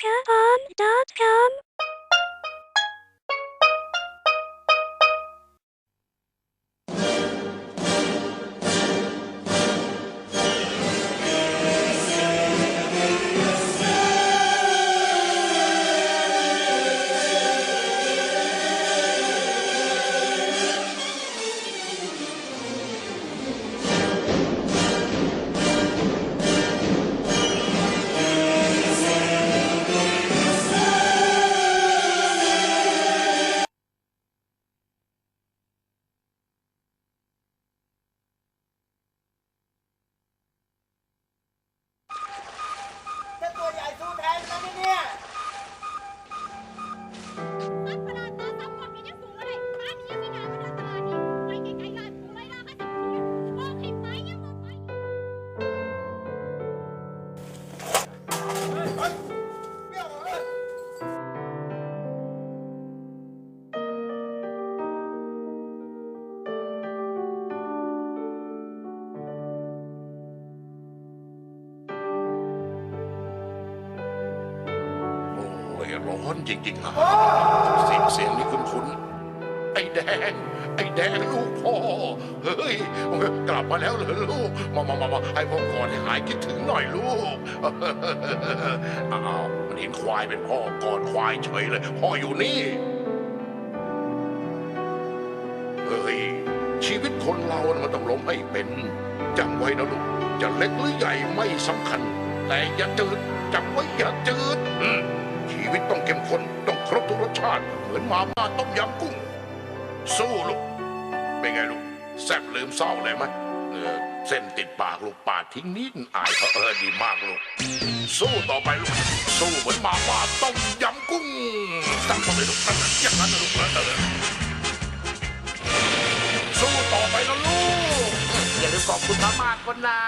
Thinkabon.com ร้อนจริงๆฮะเสียงเสียงนี่คุ้นๆไอ้แดง ไอ้แดงลูกพ่อ เฮ้ย กลับมาแล้วเหรอลูก มามามามาให้พ่อกอดให้หายคิดถึงหน่อยลูกอ้าวมันเห็นควายเป็นพ่อกอดควายเฉยเลย พ่ออยู่นี่ เฮ้ย ชีวิตคนเราน่ะมันต้องล้มให้เป็นจำไว้นะลูก จะเล็กหรือใหญ่ไม่สำคัญ แต่อย่าจืดจำไว้อย่าจืดาติเหมือนมาม่าต้มยำกุ้ง สู้ลูก เป็นไงลูก แซ่บลืมเศร้าเลยไหมเออเส้นติดปากลูกปาดทิ้งนิดอายเขาเออดีมากลูก สู้ต่อไปลูก สู้เหมือนมาม่าต้มยำกุ้งตั้งเข้าไปลูกตั้งอย่างนั้นนะลูกเออเออสู้ต่อไปนะลูก อย่าลืมขอบคุณมากๆก่อนนะ